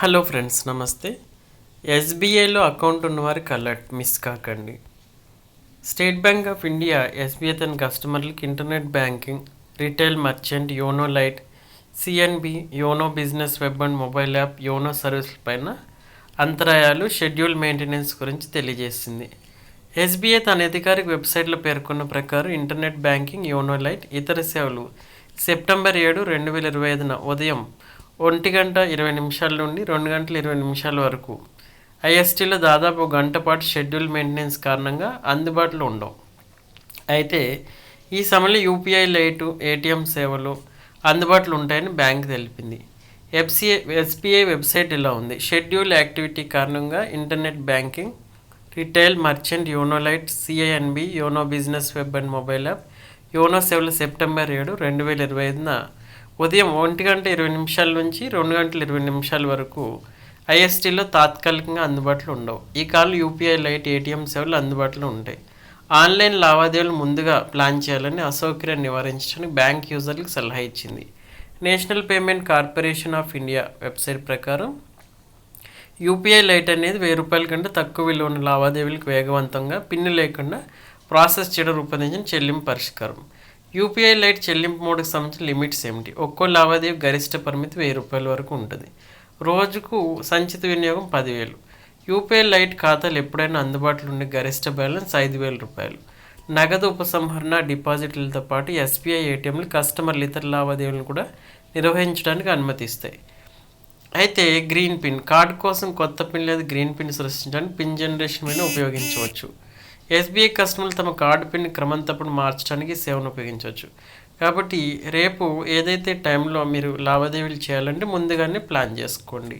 Hello friends నమస్తే. ఎస్బీఐలో account ఉన్నవారికి అలర్ట్ మిస్ కాకండి. State Bank of India SBI తన కస్టమర్లకు internet banking retail merchant YONO Lite CNB YONO business web and mobile app YONO సర్వీసుల పైన అంతరాయాలు షెడ్యూల్ మెయింటెనెన్స్ గురించి తెలియజేసింది. ఎస్బీఐ తన అధికారిక వెబ్సైట్లో పేర్కొన్న ప్రకారం ఇంటర్నెట్ బ్యాంకింగ్ యోనో లైట్ ఇతర సేవలు. సెప్టెంబర్ ఏడు రెండు వేల ఇరవై ఐదున ఉదయం ఒంటి గంట ఇరవై నిమిషాల నుండి రెండు గంటల ఇరవై నిమిషాల వరకు. ఐఎస్టీలో దాదాపు గంట పాటు షెడ్యూల్ మెయింటెనెన్స్ కారణంగా అందుబాటులో ఉండవు. అయితే ఈ సమయంలో యూపీఐ లైటు ఏటీఎం సేవలు అందుబాటులో ఉంటాయని బ్యాంక్ తెలిపింది. ఎఫ్సిఐ ఎస్బీఐ వెబ్సైట్ ఇలా ఉంది. షెడ్యూల్ యాక్టివిటీ కారణంగా internet banking retail merchant YONO Lite CINB YONO business web and mobile app YONO సేవలు సెప్టెంబర్ ఏడు రెండు వేల ఇరవై ఐదున ఉదయం ఒంటి గంట ఇరవై నిమిషాల నుంచి రెండు గంటల ఇరవై నిమిషాల వరకు ఐఎస్టీలో తాత్కాలికంగా అందుబాటులో ఉండవు. ఈ కాలం యూపీఐ లైట్ ఏటీఎం సేవలు అందుబాటులో ఉంటాయి. ఆన్లైన్ లావాదేవీలు ముందుగా ప్లాన్ చేయాలని అసౌకర్యాన్ని నివారించడానికి బ్యాంక్ యూజర్లకు సలహా ఇచ్చింది. National payment corporation of India website ప్రకారం యూపీఐ లైట్ అనేది వెయ్యి రూపాయల కంటే తక్కువ విలువ ఉన్న లావాదేవీలకు వేగవంతంగా పిన్ లేకుండా ప్రాసెస్ చేయడం రూపొందించిన చెల్లింపు పరిష్కారం. యూపీఐ లైట్ చెల్లింపు మోడ్కి సంబంధించిన లిమిట్స్ ఏమిటి? ఒక్కో లావాదేవీ గరిష్ట పరిమితి వెయ్యి రూపాయల వరకు ఉంటుంది. రోజుకు సంచిత వినియోగం పదివేలు. యూపీఐ లైట్ ఖాతాలు ఎప్పుడైనా అందుబాటులో ఉండే గరిష్ట బ్యాలెన్స్ ఐదు వేల రూపాయలు. నగదు ఉపసంహరణ డిపాజిట్లతో పాటు ఎస్బీఐ ఏటీఎంలు కస్టమర్లు ఇతర లావాదేవీలను కూడా నిర్వహించడానికి అనుమతిస్తాయి. అయితే గ్రీన్ పిన్ కార్డు కోసం కొత్త పిన్ లేదా గ్రీన్ పిన్ సృష్టించడానికి పిన్ జనరేషన్ మీద ఉపయోగించవచ్చు. ఎస్బీఐ కస్టమర్లు తమ కార్డు పిన్ క్రమం తప్పుడు మార్చడానికి సేవను ఉపయోగించవచ్చు. కాబట్టి రేపు ఏదైతే టైంలో మీరు లావాదేవీలు చేయాలంటే ముందుగానే ప్లాన్ చేసుకోండి.